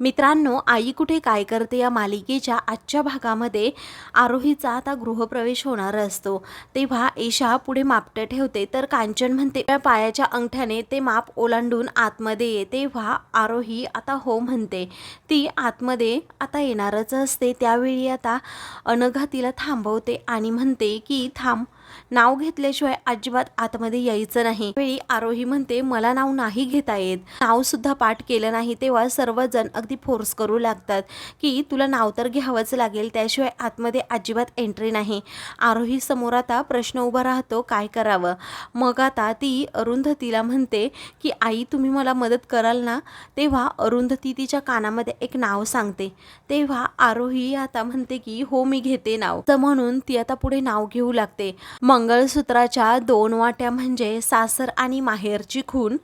मित्रांनो आई कुठे काय करते या मालिकेच्या आजच्या भागामध्ये आरोहीचा आता गृहप्रवेश होणार असतो. तेव्हा ईशा पुढे मापटं ठेवते तर कांचन म्हणते पायाच्या अंगठ्याने ते माप ओलांडून आतमध्ये ये. तेव्हा आरोही आता हो म्हणते. ती आतमध्ये आता येणारच असते. त्यावेळी आता अनघा तिला थांबवते आणि म्हणते की थांब नाव घेतल्याशिवाय अजिबात आतमध्ये यायचं नाही. वेळी आरोही म्हणते मला नाव नाही घेता येत. नाव सुद्धा पाठ केलं नाही तेव्हा सर्वजण अगदी फोर्स करू लागतात की तुला नाव तर घ्यावंच लागेल त्याशिवाय आतमध्ये अजिबात एंट्री नाही. आरोही समोर आता प्रश्न उभा राहतो काय करावं? मग आता ती अरुंधतीला म्हणते की आई तुम्ही मला मदत कराल ना? तेव्हा अरुंधती तिच्या कानामध्ये एक नाव सांगते. तेव्हा आरोही आता म्हणते की हो मी घेते नाव. तर म्हणून ती आता पुढे नाव घेऊ लागते. मंगळसूत्राच्या दोन वाट्या म्हणजे सासर आणि माहेरची खून.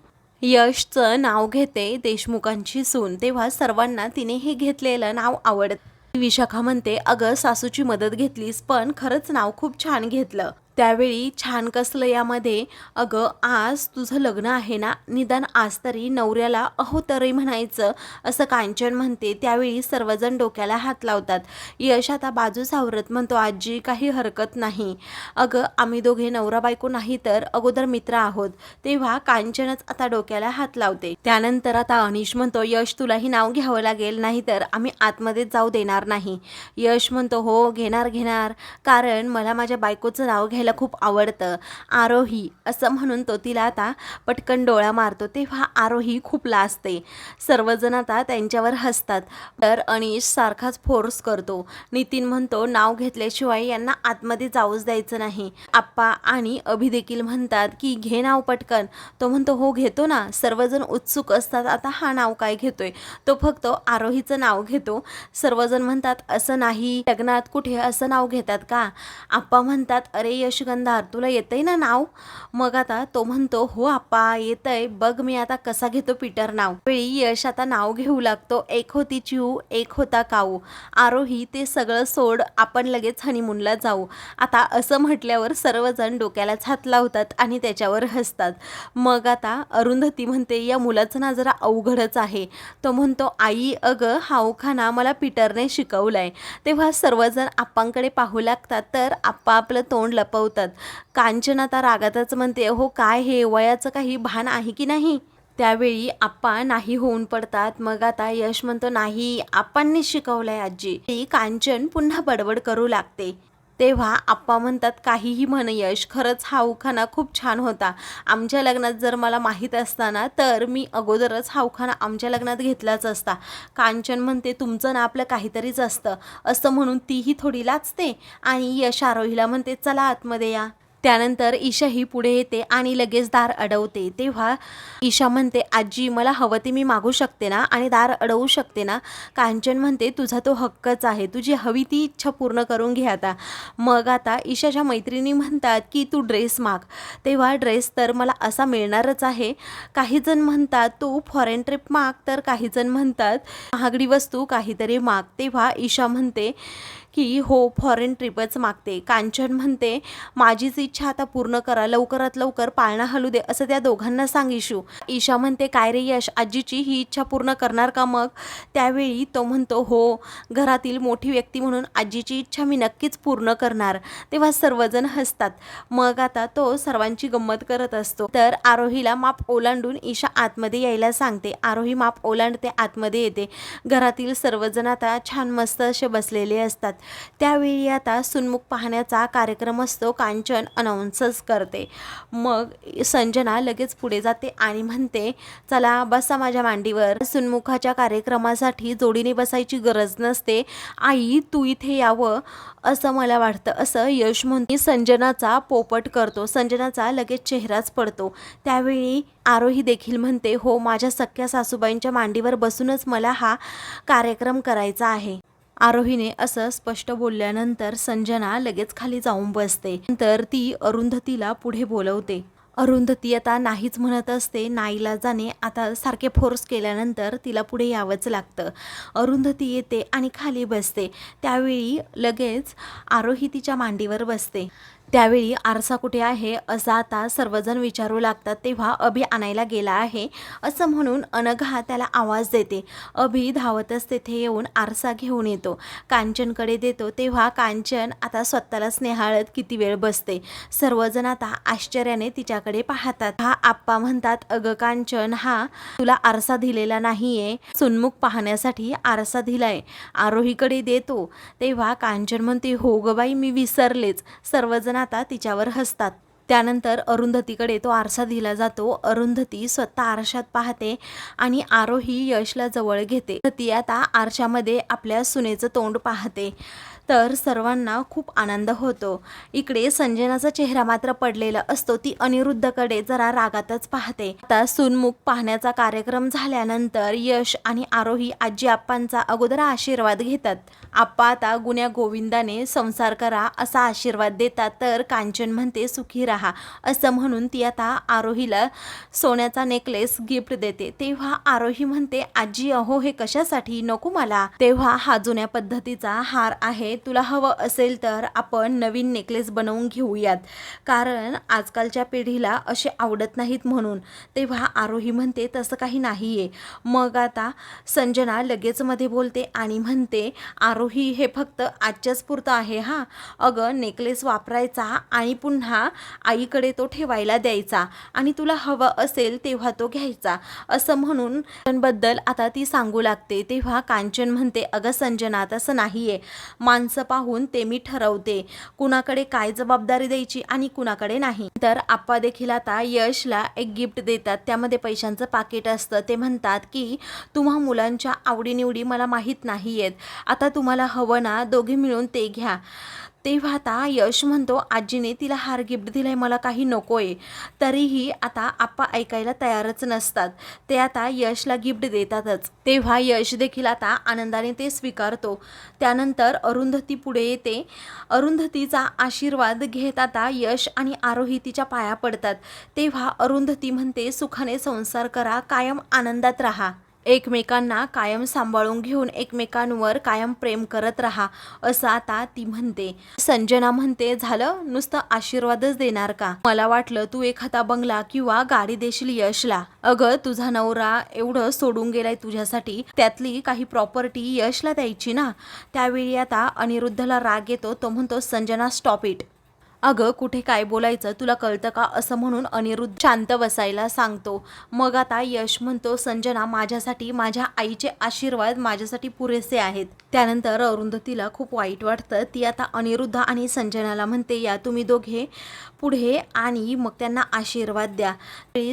यशचं नाव घेते देशमुखांची सून. तेव्हा सर्वांना तिने हे घेतलेलं नाव आवडत. विशाखा म्हणते अगं सासूची मदत घेतलीस पण खरंच नाव खूप छान घेतलं. त्यावेळी छान कसलं यामध्ये अगं आज तुझं लग्न आहे ना? निदान आज तरी नवऱ्याला अहो तरी म्हणायचं असं कांचन म्हणते. त्यावेळी सर्वजण डोक्याला हात लावतात. यश आता बाजू सावरत म्हणतो आजी काही हरकत नाही. अगं आम्ही दोघे नवरा बायको नाही तर अगोदर मित्र आहोत. तेव्हा कांचनच आता डोक्याला हात लावते. त्यानंतर आता अनिश म्हणतो यश तुलाही नाव घ्यावं लागेल नाही तर आम्ही आतमध्ये जाऊ देणार नाही. यश म्हणतो हो घेणार घेणार. कारण मला माझ्या बायकोचं नाव घ्यायला खूप आवडतं. आरोही असं म्हणून तो तिला आता पटकन डोळा मारतो. तेव्हा आरोही खूप लाजते. सर्वजण आता त्यांच्यावर हसतात. तर अनिश सारखाच फोर्स करतो. नितीन म्हणतो नाव घेतल्याशिवाय यांना आतमध्ये जाऊच द्यायचं नाही. आप्पा आणि अभि देखील म्हणतात की घे नाव पटकन. तो म्हणतो हो घेतो ना. सर्वजण उत्सुक असतात. आता हा नाव काय घेतोय? तो फक्त आरोहीचं नाव घेतो. सर्वजण म्हणतात असं नाही. लग्नात कुठे असं नाव घेतात का? आप्पा म्हणतात अरे यश यशगंधार तुला येतंय ना नाव? मग आता तो म्हणतो हो आप्पा येतंय. बघ मी आता कसा घेतो पीटर नाव. वेळी यश आता नाव घेऊ लागतो. एक होती चिऊ एक होता काऊ. आरोही ते सगळं सोड आपण लगेच हनीमूनला जाऊ. आता असं म्हटल्यावर सर्वजण डोक्यालाच हात लावतात आणि त्याच्यावर हसतात. मग आता अरुंधती म्हणते या मुलाचं ना जरा अवघडच आहे. तो म्हणतो आई अगं हाऊखाना मला पीटरने शिकवलाय. तेव्हा सर्वजण आप्पांकडे पाहू लागतात तर आप्पा आपलं तोंड लपवतात. कांचन आता रागातच म्हणते हो काय हे? वयाचं काही भान आहे की नाही? त्यावेळी आप्पा नाही होऊन पडतात. मग आता यश म्हणतो नाही आप्पांनी शिकवलंय आजी. ती कांचन पुन्हा बडबड करू लागते. तेव्हा आप्पा म्हणतात काहीही म्हण यश. खरंच हा उखाणा खूप छान होता. आमच्या लग्नात जर मला माहीत असताना तर मी अगोदरच हा उखाणा आमच्या लग्नात घेतलाच असता. कांचन म्हणते तुमचं ना आपलं काहीतरीच असतं. असं म्हणून तीही थोडी लाचते. आणि यश आरोहीला म्हणते चला आतमध्ये या. त्यानंतर ईशाही पुढे येते आणि लगेच दार अडवते. तेव्हा ईशा म्हणते आजी मला हवं ते मी मागू शकते ना? आणि दार अडवू शकते ना? कांचन म्हणते तुझा तो हक्कच आहे. तुझी हवी ती इच्छा पूर्ण करून घे आता. मग आता ईशाच्या मैत्रिणी म्हणतात की तू ड्रेस माग. तेव्हा ड्रेस तर मला असा मिळणारच आहे. काही जण म्हणतात तू फॉरेन ट्रिप माग. तर काही जण म्हणतात महागडी वस्तू काहीतरी माग. तेव्हा ईशा म्हणते की हो फॉरेन ट्रिपच मागते. कांचन म्हणते माझीच इच्छा आता पूर्ण करा लवकरात लवकर पाळणा हलू दे असं त्या दोघांना सांग इशू ईशा म्हणते काय रे यश आजीची ही इच्छा पूर्ण करणार का मग? त्यावेळी तो म्हणतो हो घरातील मोठी व्यक्ती म्हणून आजीची इच्छा मी नक्कीच पूर्ण करणार. तेव्हा सर्वजण हसतात. मग आता तो सर्वांची गंमत करत असतो. तर आरोहीला माप ओलांडून ईशा आतमध्ये यायला सांगते. आरोही माप ओलांडते आतमध्ये येते. घरातील सर्वजण आता छान मस्त असे बसलेले असतात. त्यावेळी आता सुनमुख पाहण्याचा कार्यक्रम असतो. कांचन अनाऊन्सच करते. मग संजना लगेच पुढे जाते आणि म्हणते चला बसा माझ्या मांडीवर. सुनमुखाच्या कार्यक्रमासाठी जोडीने बसायची गरज नसते. आई तू इथे यावं असं मला वाटतं. असं यश म्हणून संजनाचा पोपट करतो. संजनाचा लगेच चेहराच पडतो. त्यावेळी आरोही देखील म्हणते हो माझ्या सख्या सासूबाईंच्या मांडीवर बसूनच मला हा कार्यक्रम करायचा आहे. आरोहीने असं स्पष्ट बोलल्यानंतर संजना लगेच खाली जाऊन बसते. नंतर ती अरुंधतीला पुढे बोलवते. अरुंधती आता नाहीच म्हणत असते. नाईला जाणे आता सारखे फोर्स केल्यानंतर तिला पुढे यावंच लागतं. अरुंधती येते आणि खाली बसते. त्यावेळी लगेच आरोही तिच्या मांडीवर बसते. त्यावेळी आरसा कुठे आहे असं आता सर्वजण विचारू लागतात तेव्हा अभि आणायला गेला आहे असं म्हणून अनघा त्याला आवाज देते. अभि धावतच तेथे येऊन आरसा घेऊन येतो. कांचनकडे देतो तेव्हा कांचन आता स्वतःला स्नेहाळत किती वेळ बसते. सर्वजण आता आश्चर्याने तिच्याकडे पाहतात. हा आप्पा म्हणतात अगं कांचन हा तुला आरसा दिलेला नाहीये. सुन्मुख पाहण्यासाठी आरसा दिलाय. आरोहीकडे देतो. तेव्हा कांचन म्हणते हो ग बाई मी विसरलेच. सर्वजण आता तिच्यावर हसतात. त्यानंतर अरुंधतीकडे तो आरसा दिला जातो. अरुंधती स्वतः आरशात पाहते आणि आरोही यशला जवळ घेते. ती आता आरशामध्ये आपल्या सुनेचं तोंड पाहते. तर सर्वांना खूप आनंद होतो. इकडे संजनाचा चेहरा मात्र पडलेला असतो. ती अनिरुद्धकडे जरा रागातच पाहते. आता सुनमुख पाहण्याचा कार्यक्रम झाल्यानंतर यश आणि आरोही आजी आप्पांचा अगोदर आशीर्वाद घेतात. आप्पा आता गुण्या गोविंदाने संसार करा असा आशीर्वाद देतात तर कांचन म्हणते सुखी राहा. असं म्हणून ती आता आरोहीला सोन्याचा नेकलेस गिफ्ट देते. तेव्हा आरोही म्हणते आजी अहो हे कशासाठी? नको मला. तेव्हा हा जुन्या पद्धतीचा हार आहे. तुला हवं असेल तर आपण नवीन नेकलेस बनवून घेऊयात. कारण आजकालच्या पिढीला असे आवडत नाहीत म्हणून. तेव्हा आरोही म्हणते तसं काही नाही आहे मग आता संजना लगेच मध्ये बोलते आणि म्हणते आरोही हे फक्त आजच्याच पुरतं आहे हा. अगं नेकलेस वापरायचा आणि पुन्हा आईकडे तो ठेवायला द्यायचा आणि तुला हवं असेल तेव्हा तो घ्यायचा. असं म्हणून बद्दल आता ती सांगू लागते. तेव्हा कांचन म्हणते अगं संजना तसं नाही आहे माणसं पाहून ते मी ठरवते. कुणाकडे काय जबाबदारी द्यायची आणि कुणाकडे नाही. तर आप्पा देखील आता यशला एक गिफ्ट देतात. त्यामध्ये पैशांचं पाकिट असतं. ते म्हणतात की तुम्हा मुलांच्या आवडीनिवडी मला माहीत नाही आहेत आता तुम्हाला हवं ना? दोघे मिळून ते घ्या. तेव्हा आता यश म्हणतो आजीने तिला हार गिफ्ट दिलाय मला काही नकोय. तरीही आता आप्पा ऐकायला तयारच नसतात. ते आता यशला गिफ्ट देतातच. तेव्हा यश देखील आता आनंदाने ते स्वीकारतो. त्यानंतर अरुंधती पुढे येते. अरुंधतीचा आशीर्वाद घेत आता यश आणि आरोही तिच्या पाया पडतात. तेव्हा अरुंधती म्हणते सुखाने संसार करा कायम आनंदात राहा. एकमेकांना कायम सांभाळून घेऊन एकमेकांवर कायम प्रेम करत राहा असं आता ती म्हणते. संजना म्हणते झालं? नुसतं आशीर्वादच देणार का? मला वाटलं तू एखादा बंगला किंवा गाडी देशील यशला. अगं तुझा नवरा एवढं सोडून गेलाय तुझ्यासाठी. त्यातली काही प्रॉपर्टी यशला द्यायची ना? त्यावेळी आता अनिरुद्धला राग येतो तो म्हणतो संजना स्टॉप इट अगं कुठे काय बोलायचं तुला कळतं का? असं म्हणून अनिरुद्ध शांत बसायला सांगतो. मग आता यश म्हणतो संजना माझ्यासाठी माझ्या आईचे आशीर्वाद माझ्यासाठी पुरेसे आहेत. त्यानंतर अरुंधतीला खूप वाईट वाटतं. ती आता अनिरुद्ध आणि संजनाला म्हणते या तुम्ही दोघे पुढे आणि मग त्यांना आशीर्वाद द्या.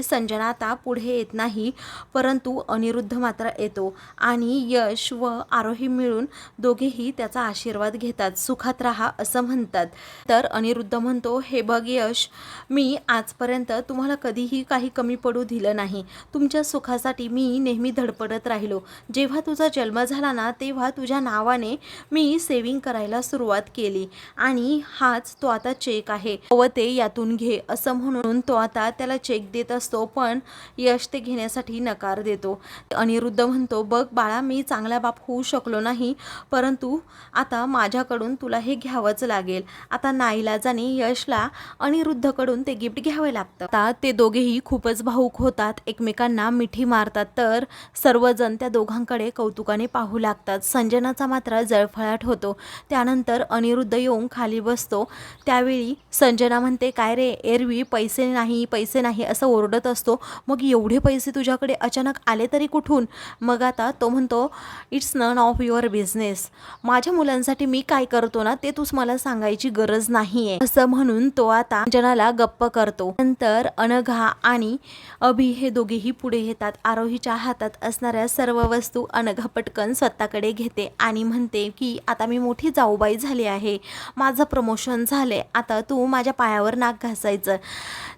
संजना आता पुढे येत नाही परंतु अनिरुद्ध मात्र येतो आणि यश व आरोही मिळून दोघेही त्याचा आशीर्वाद घेतात सुखात राहा असं म्हणतात. तर अनिरुद्ध म्हणतो हे बघ यश मी आजपर्यंत तुम्हाला कधीही काही कमी पडू दिलं नाही. तुमच्या सुखासाठी मी नेहमी धडपडत राहिलो. जेव्हा तुझा जन्म झाला ना तेव्हा तुझ्या नावाने मी सेविंग करायला सुरुवात केली आणि हाच तो आता चेक आहे. व ते यातून घे असं म्हणून तो आता त्याला चेक देत असतो पण यश ते घेण्यासाठी नकार देतो. अनिरुद्ध म्हणतो बघ बाळा मी चांगला बाप होऊ शकलो नाही परंतु आता माझ्याकडून तुला हे घ्यावंच लागेल. आता नाईलाजाने यशला अनिरुद्धकडून ते गिफ्ट घ्यावे लागतं. आता ते दोघेही खूपच भाऊक होतात. एकमेकांना मिठी मारतात तर सर्वजण त्या दोघांकडे कौतुकाने पाहू लागतात. संजनाचा मात्र जळफळाट होतो. त्यानंतर अनिरुद्ध येऊन खाली बसतो. त्यावेळी संजना म्हणते काय रे एरवी पैसे नाही पैसे नाही असं ओरडत असतो. मग एवढे पैसे तुझ्याकडे अचानक आले तरी कुठून? मग आता तो म्हणतो it's none of your business माझ्या मुलांसाठी मी काय करतो ना ते तूच मला सांगायची गरज नाही आहे असं म्हणून तो आता जनाला गप्प करतो. नंतर अनघा आणि अभि हे दोघेही पुढे येतात. आरोहीच्या हातात असणाऱ्या सर्व वस्तू अनघा पटकन स्वतःकडे घेते आणि म्हणते की आता मी मोठी जाऊबाई झाली आहे. माझं प्रमोशन झाले आता तू माझ्या पायावर नाक घासायचं.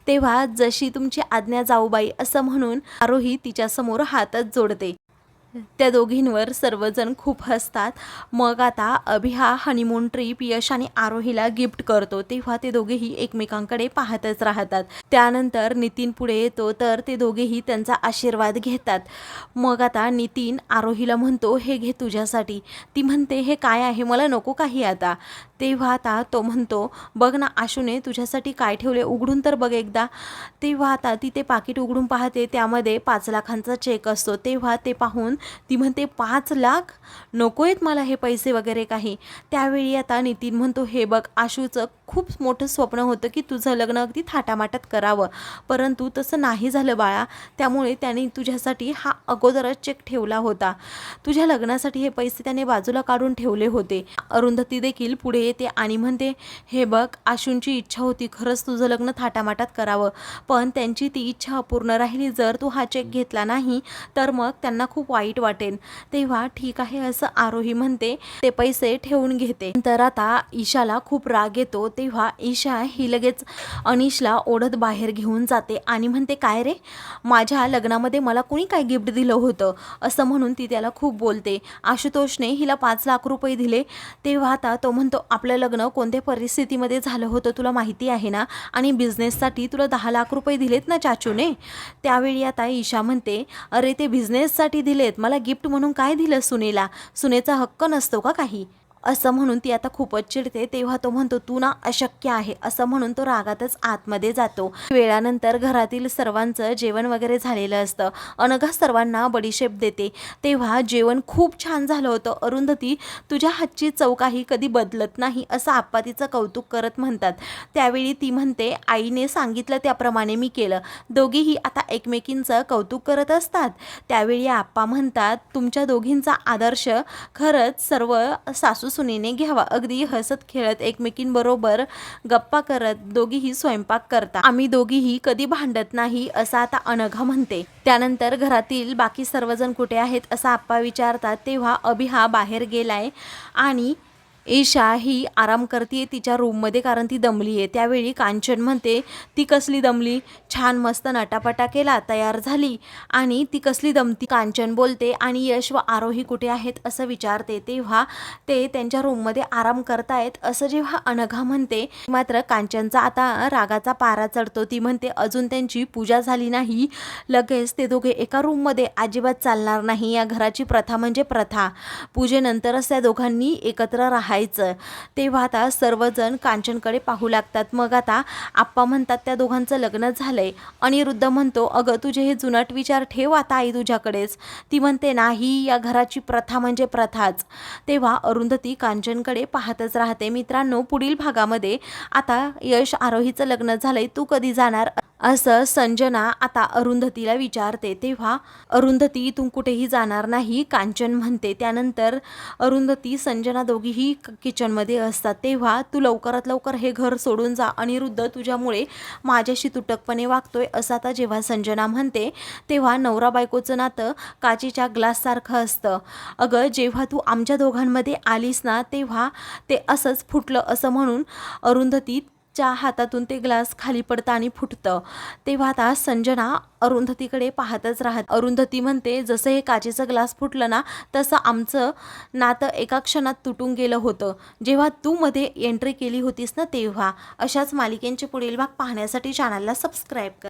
तेव्हा जशी तुमची आज्ञा जाऊबाई असं म्हणून आरोही तिच्यासमोर हातच जोडते. त्या दोघींवर सर्वजण खूप हसतात. मग आता अभि हा हनीमून ट्रीप यश आणि आरोहीला गिफ्ट करतो. तेव्हा ते दोघेही एकमेकांकडे पाहतच राहतात. त्यानंतर नितीन पुढे येतो तर ते दोघेही त्यांचा आशीर्वाद घेतात. मग आता नितीन आरोहीला म्हणतो हे घे तुझ्यासाठी. ती म्हणते हे काय आहे? मला नको काही आता. तेव्हा आता तो म्हणतो बघ ना आशूने तुझ्यासाठी काय ठेवले? उघडून तर बघ एकदा. तेव्हा आता ती ते पाकिट उघडून पाहते. त्यामध्ये पाच लाखांचा चेक असतो. तेव्हा ते पाहून ती म्हणते पाच लाख? नको आहेत मला हे पैसे वगैरे काही. त्यावेळी आता नितीन म्हणतो हे बघ आशूचं खूप मोठं स्वप्न होतं की तुझं लग्न अगदी थाटामाटात करावं. परंतु तसं नाही झालं बाळा. त्यामुळे त्याने तुझ्यासाठी हा अगोदरच चेक ठेवला होता. तुझ्या लग्नासाठी हे पैसे त्याने बाजूला काढून ठेवले होते. अरुंधती देखील पुढे येते आणि म्हणते हे बघ आशूंची इच्छा होती खरंच तुझं लग्न थाटामाटात करावं. पण त्यांची ती इच्छा अपूर्ण राहिली. जर तू हा चेक घेतला नाही तर मग त्यांना खूप वाईट वाटेल. तेव्हा ठीक आहे असं आरोही म्हणते. ते पैसे ठेवून घेते. तर आता ईशाला खूप राग येतो. तेव्हा ईशा ही लगेच अनिशला ओढत बाहेर घेऊन जाते आणि म्हणते काय रे? माझ्या लग्नामध्ये मला कोणी काय गिफ्ट दिलं होतं? असं म्हणून ती त्याला खूप बोलते. आशुतोषने हिला पाच लाख रुपये दिले. तेव्हा आता तो म्हणतो आपलं लग्न कोणत्या परिस्थितीमध्ये झालं होतं तुला माहिती आहे ना? आणि बिझनेससाठी तुला दहा लाख रुपये दिलेत ना चाचूने? त्यावेळी आता ईशा म्हणते अरे ते बिझनेससाठी दिलेत. मला गिफ्ट म्हणून काय दिलं सुनेला? सुनेचा हक्क नसतो का काही? असं म्हणून ती आता खूपच चिडते तेव्हा तो म्हणतो तू ना अशक्य आहे. असं म्हणून तो रागातच आतमध्ये जातो. वेळानंतर घरातील सर्वांचं जेवण वगैरे झालेलं असतं. अनघा सर्वांना बडीशेप देते. तेव्हा जेवण खूप छान झालं होतं. अरुंधती तुझ्या हातची चव काही कधी बदलत नाही असं आप्पा तिचं कौतुक करत म्हणतात. त्यावेळी ती म्हणते आईने सांगितलं त्याप्रमाणे मी केलं. दोघीही आता एकमेकींचं कौतुक करत असतात. त्यावेळी आप्पा म्हणतात तुमच्या दोघींचा आदर्श खरंच सर्व सासू सुनेने घ्यावा. अगदी हसत खेळत एकमेकींबरोबर गप्पा करत दोघीही स्वयंपाक करता. आम्ही दोघीही कधी भांडत नाही असं आता अनघा म्हणते. त्यानंतर घरातील बाकी सर्वजण कुठे आहेत असा आप्पा विचारतात तेव्हा अभि हा बाहेर गेलाय आणि ईशा ही आराम करते तिच्या रूममध्ये कारण ती दमली आहे त्यावेळी कांचन म्हणते ती कसली दमली? छान मस्त नटापटा केला तयार झाली. आणि ती कसली दमती? कांचन बोलते आणि यश व आरोही कुठे आहेत? असं विचारते. तेव्हा ते त्यांच्या रूममध्ये आराम करतायत असं जेव्हा अनघा म्हणते मात्र कांचनचा आता रागाचा पारा चढतो. ती म्हणते अजून त्यांची पूजा झाली नाही. लगेच ते दोघे एका रूममध्ये अजिबात चालणार नाही. या घराची प्रथा म्हणजे प्रथा. पूजेनंतरच त्या दोघांनी एकत्र राहायचं. तेव्हा आता सर्वजण कांचनकडे पाहू लागतात. मग आता आप्पा म्हणतात त्या दोघांचं लग्न झालंय. अनिरुद्ध म्हणतो अगं तुझे हे जुनाट विचार ठेव आता आई तुझ्याकडेच. ती म्हणते नाही या घराची प्रथा म्हणजे प्रथाच. तेव्हा अरुंधती कांचनकडे पाहतच राहते. मित्रांनो पुढील भागामध्ये आता यश आरोहीचं लग्न झालंय. तू कधी जाणार असं संजना आता अरुंधतीला विचारते. तेव्हा अरुंधती तू कुठेही जाणार नाही कांचन म्हणते. त्यानंतर अरुंधती संजना दोघीही क- किचनमध्ये असतात. तेव्हा तू लवकरात लवकर हे घर सोडून जा अनिरुद्ध तुझ्यामुळे माझ्याशी तुटकपणे वागतोय असं आता जेव्हा संजना म्हणते तेव्हा नवरा बायकोचं नातं काचेच्या ग्लाससारखं असतं. अगं जेव्हा तू आमच्या दोघांमध्ये आलीस ना तेव्हा ते असंच फुटलं असं म्हणून अरुंधती च्या हातातून ते ग्लास खाली पडतं आणि फुटतं. तेव्हा आता संजना अरुंधतीकडे पाहतच राहत. अरुंधती म्हणते जसं हे काचेचं ग्लास फुटलं ना तसं आमचं नातं एका क्षणात तुटून गेलं होतं. जेव्हा तू मध्ये एंट्री केली होतीस ना तेव्हा अशाच मालिकेंचे पुढील भाग पाहण्यासाठी चॅनलला सबस्क्राईब कर.